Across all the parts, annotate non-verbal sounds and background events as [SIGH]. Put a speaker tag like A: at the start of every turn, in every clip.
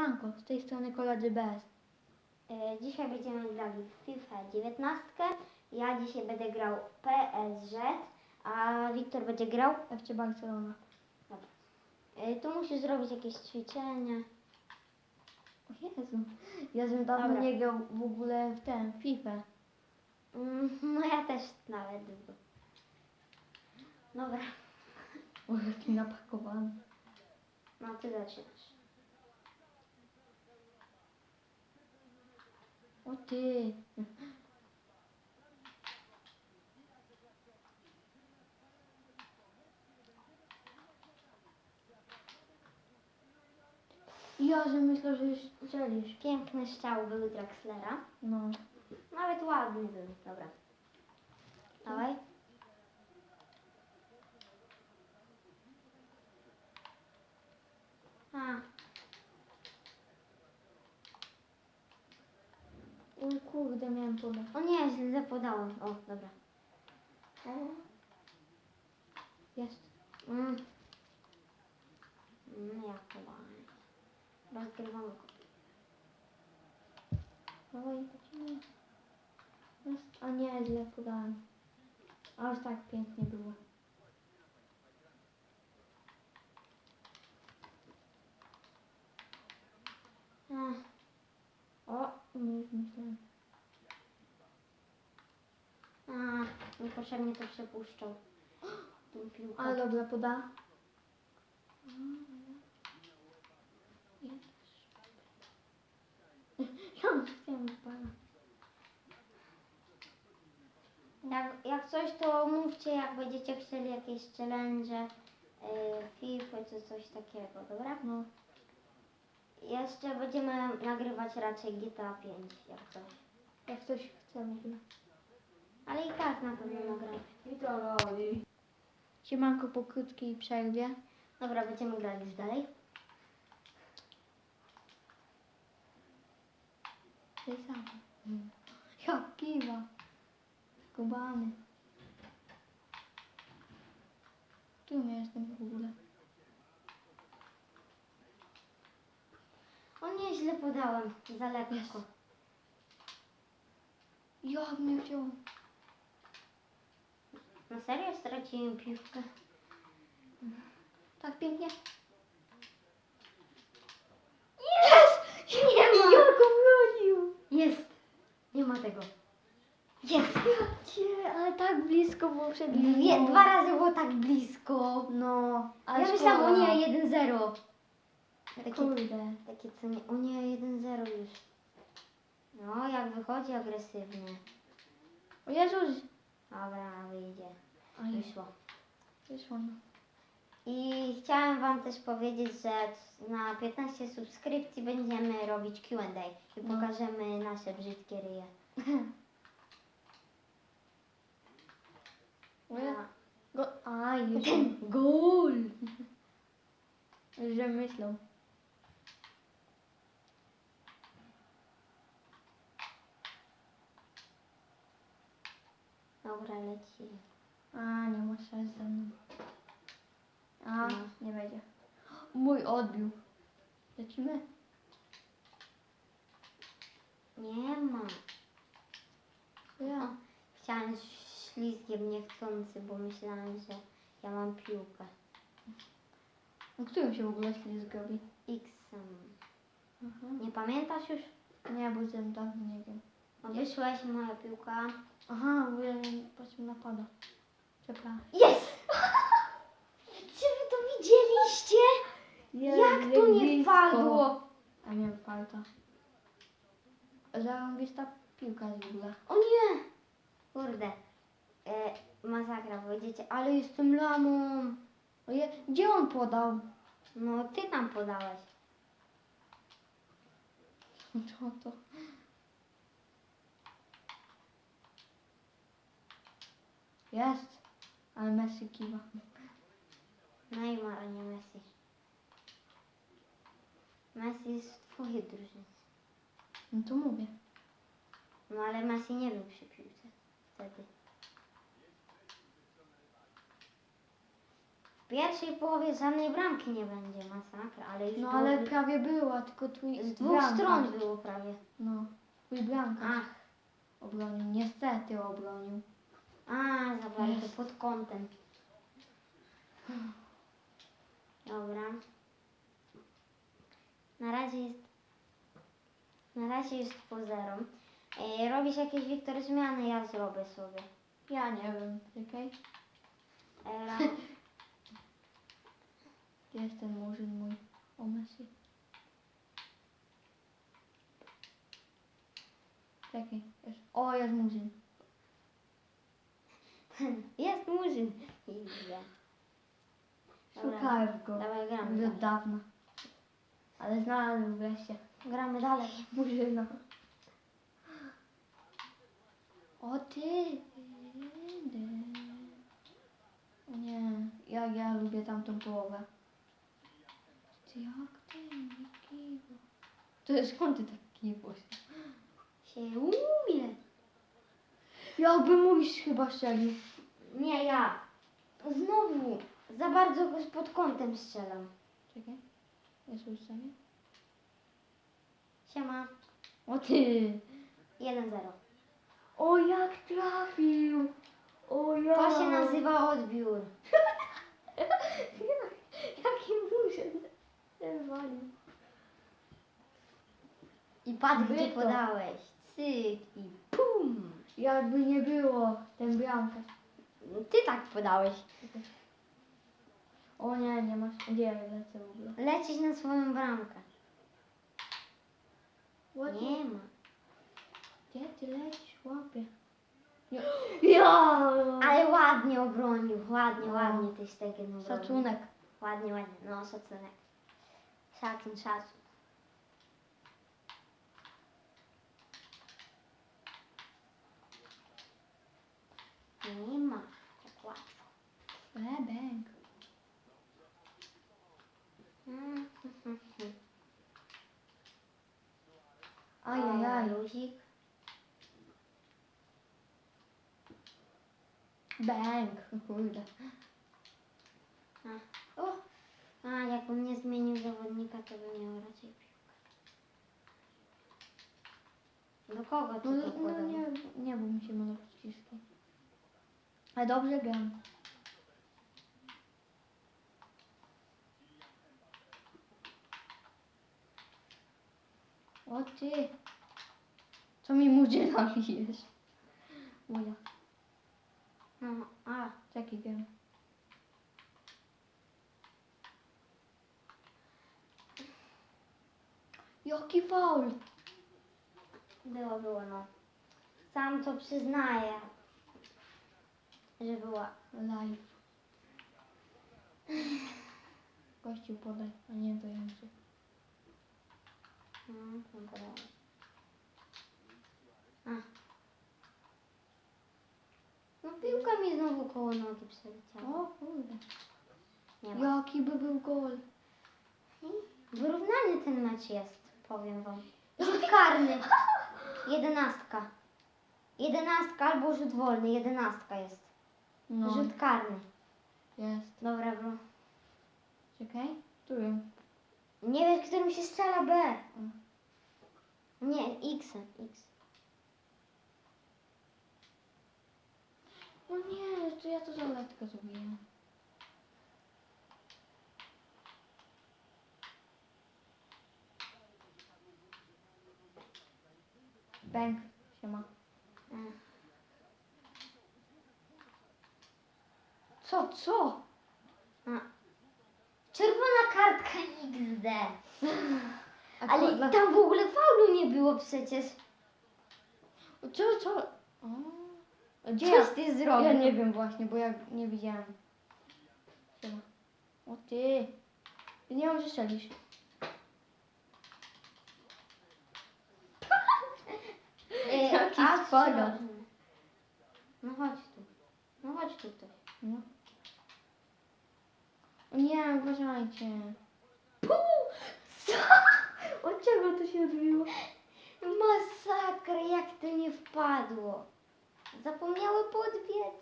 A: Siemanko, z tej strony koledzy bez.
B: E, Dzisiaj będziemy grali w FIFA 19. Ja dzisiaj będę grał PSG, a Wiktor będzie grał.
A: FC Barcelona.
B: E, Tu musisz zrobić jakieś ćwiczenie.
A: O Jezu, ja bym dawno
B: Dobra.
A: nie grał w ogóle w ten, w FIFA.
B: Mm, No ja też nawet. Dobra,
A: O, jaki napakowany.
B: no ty zaczynasz.
A: O ty. Ja, że myślę, że już strzelisz.
B: Piękny strzał był Draxlera.
A: No.
B: Nawet ładny był. Dobra. Dawaj. A,
A: O kurde, miałem podać.
B: o nie, źle podałem. O, dobra.
A: O. Jest.
B: Mm. Mm, jak podałem. Rozgrywamy go.
A: Dawaj, lecimy. Jest. A nie, źle podałem. Aż tak pięknie było.
B: Ech,
A: O, no już myślałem.
B: A, niepotrzebnie to przepuszczał. Tą piłkę.
A: Ale dobra, poda. Chciałem pana.
B: Jak, jak coś, to mówcie, jak będziecie chcieli jakieś challenge, yy, FIFA czy coś takiego, dobra?
A: No,
B: Jeszcze będziemy nagrywać raczej GTA 5, jak coś.
A: jak ktoś chce ogóle.
B: Ale i tak na pewno nagramy.
A: Siemanko po krótkiej przerwie.
B: Dobra, będziemy grać już dalej.
A: Tej samej. Jak kiwa. Skubany. Tu ja jestem w ogóle.
B: O nie, źle podałem, za lekko.
A: Jest. Jak mnie wziął.
B: Na serio straciłem piłkę?
A: Tak pięknie.
B: Jest! Nie ma!
A: Jak go bronił.
B: Jest! Nie ma tego. Jest!
A: Cię, ale tak blisko było przed
B: Dwie, dwa razy było tak blisko.
A: No, ale
B: Ja myślałam, o nie, 1-0. Takie,
A: Kurde.
B: takie co nie, o nie, 1-0 już. No, jak wychodzi agresywnie.
A: O Jezus.
B: Dobra, wyjdzie. Wyszło.
A: wyszło no.
B: I chciałam Wam też powiedzieć, że na 15 subskrypcji będziemy robić Q&A i
A: No.
B: pokażemy nasze brzydkie ryje. [LAUGHS] A,
A: Go... A, już. [LAUGHS]
B: Gol!
A: Że myślał.
B: Dobra, leci.
A: A, nie szans ze mną. A,
B: No.
A: nie będzie. Mój odbił. Lecimy?
B: Nie ma.
A: Ja.
B: Chciałam ślizgiem niechcący, bo myślałam, że ja mam piłkę.
A: No którym się w ogóle ślizg robi?
B: X.
A: Aha.
B: Nie pamiętasz już?
A: Nie, bo jestem dawno nie wiem.
B: No wyszłeś, moja piłka.
A: Aha, bo ja nie patrzę napada. Przepraszam.
B: Jest! [LAUGHS] Czy wy to widzieliście? Jak to nie wpadło?
A: A nie wpadło. Zarąbista piłka w ogóle.
B: O nie! Kurde. E, masakra, powiedziecie, ale jestem lamą.
A: Oje, gdzie on podał?
B: No, ty tam podałeś.
A: Co [LAUGHS] to? Jest. Ale Messi kiwa.
B: Neymar, a nie Messi. Messi jest w twojej drużynie.
A: No to mówię.
B: No, ale Messi nie był przy piłce wtedy. pierwszej połowie żadnej bramki nie będzie, masakra, ale już
A: No
B: było-
A: ale prawie była, tylko twój
B: z dwóch
A: bramkarz-
B: stron było prawie.
A: No, twój bramkarz
B: Ach,
A: obronił, niestety obronił.
B: A, za bardzo pod kątem. Dobra. Na razie jest na razie jest po zero. E, robisz jakieś Wiktor zmiany, ja zrobię sobie.
A: Ja nie wiem, czekaj.
B: E, [LAUGHS]
A: Gdzie jest ten murzyn mój? O Messi. Czekaj, jest. O, jest murzyn. [LAUGHS]
B: jest murzyn. Idzie. Dobra.
A: Szukałem go.
B: Dawaj, gramy.
A: Już
B: dalej.
A: od dawna. Ale znalazłem wreszcie.
B: Gramy dalej.
A: Murzyna. O ty. Nie, ja, ja lubię tamtą połowę. Ty jak ty, Kiwo? To jest skąd ty taki kiwo?
B: Się umie.
A: Jakby mój chyba strzelił.
B: Nie, ja. Znowu. Za bardzo go pod kątem strzelam.
A: Czekaj. Jest ustawię.
B: Siema.
A: O ty.
B: 1-0.
A: O jak trafił. O ja.
B: To się nazywa odbiór. [LAUGHS]
A: Jaki murzyn. Ten walił.
B: I patrz,
A: Wy
B: gdzie podałeś. Cyk i pum.
A: Jakby nie było, ten bramkarz.
B: Ty tak podałeś.
A: O nie, nie masz. Gdzie lecę w ogóle?
B: Lecisz na swoją bramkę.
A: Ładnie.
B: Nie ma.
A: Gdzie ty lecisz, łapie? Ja! ja!
B: Ale ładnie obronił. Ładnie,
A: No.
B: ładnie tyś tego obronił.
A: Szacunek.
B: Ładnie, ładnie. No, szacunek. Szacun, szacun. Nie ma. Tak łatwo.
A: Bebek.
B: Mm, hm.
A: Ajajaj.
B: Luzik.
A: Bang. Kurde.
B: O, a jakbym nie zmienił zawodnika, to by miał raczej piłkę. Do kogo ty
A: No,
B: to
A: no
B: podał?
A: nie, nie, bo mi się mylą przyciski. Ale dobrze gram. O ty. Co mi murzyna [LAUGHS] bijesz? Moja.
B: No, a,
A: Czekaj, gram. Jaki faul?
B: było, było, no. Sam to przyznaję, że była.
A: Live. Gościu podaj, a nie to ja muszę.
B: No. A. No piłka mi znowu koło nogi przeleciała.
A: O kurde.
B: Nie ma.
A: Jaki by był gol?
B: Wyrównany ten mecz jest, powiem wam. Rzut karny. [LAUGHS] Jedenastka. Jedenastka albo rzut wolny. Jedenastka jest.
A: No,
B: Rzut karny.
A: jest.
B: Dobra, bro.
A: Czekaj, którym?
B: Nie wiesz, którym się strzela B. Nie, X. X.
A: No nie, to ja to za letko zrobiłem. Bęk, siema.
B: Mm.
A: Co, co?
B: A. Czerwona kartka XD. Ale
A: dla-
B: tam w ogóle faulu nie było przecież.
A: Co, co? O. A Gdzie
B: Coś
A: ja?
B: ty zrobił.
A: Ja nie wiem właśnie, bo ja nie widziałem. Siema. O ty. Nie mam, że strzelisz. [LAUGHS]
B: E,
A: Jaki
B: a. No chodź tu. No chodź tutaj.
A: No. Nie, uważajcie.
B: Co?
A: Od czego to się odbiło?
B: Masakra, jak to nie wpadło. Zapomniały podbiec.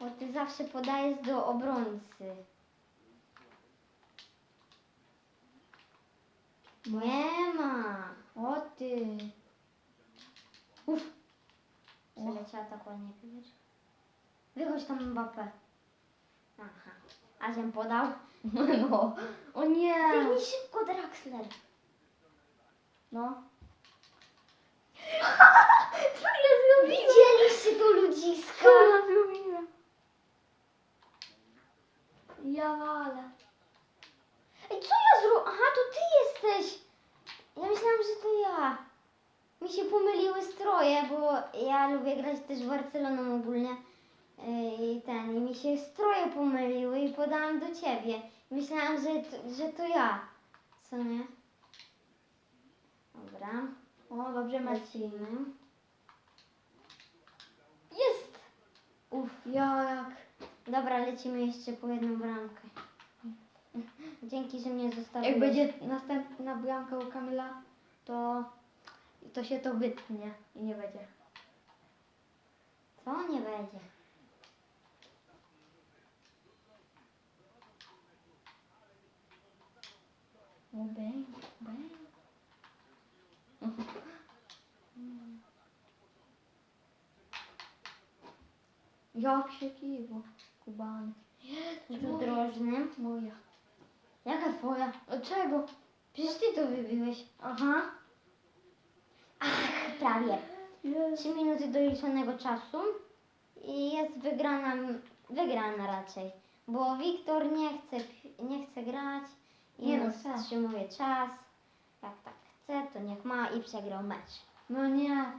B: Bo ty zawsze podajesz do obrońcy. Nie ma.
A: O ty.
B: Uff. Przeleciała tak ładnie piłeczka. Wychodź tam Mbappé. Aha. A żem podał. [LAUGHS]
A: No. O nie.
B: Biegnij szybko, Draxler.
A: No. [LAUGHS]
B: Co ja zrobiłem? Widzieliście to ludziska?
A: Co ja zrobiłem? Ja walę.
B: Ej, co ja zrobiłem? Aha, to ty jesteś. Ja myślałam, że to ja. Mi się pomyliły stroje, bo ja lubię grać też w Barceloną ogólnie. Mi się stroje pomyliły i podałam do ciebie. Myślałam, że to, że to ja. Co nie? Dobra,
A: O, dobrze
B: lecimy. Jest!
A: Uff, ja jak.
B: Dobra, lecimy jeszcze po jedną bramkę. Dzięki, że mnie zostawiłeś.
A: Jak będzie następna bramka u Kamila, to, to się to wytnie i nie będzie.
B: Co? Nie będzie.
A: O, bang, bang. [LAUGHS] Jak się kiwo, Kubany.
B: Tu drożny.
A: Moja.
B: Jaka twoja?
A: Dlaczego?
B: Przecież ty to wybiłeś.
A: Aha.
B: Ach, prawie. Trzy minuty doliczonego czasu i jest wygrana, wygrana raczej. Bo Wiktor nie chce, nie chce grać
A: Nie no,
B: nie
A: chce.
B: wstrzymuje czas. Jak tak chce, to niech ma i przegrał mecz.
A: No nie.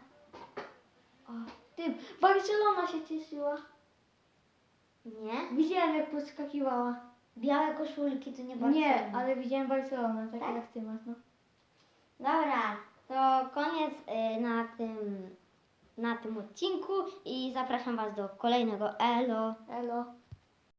A: O, ty, Barcelona się cieszyła.
B: Nie?
A: Widziałem jak podskakiwała.
B: Białe koszulki to nie
A: Nie,
B: Barcelona.
A: ale widziałem Barcelonę, tak,
B: Tak?
A: jak ty masz, no.
B: Dobra, to koniec y, na tym, na tym odcinku i zapraszam Was do kolejnego Elo.
A: Elo.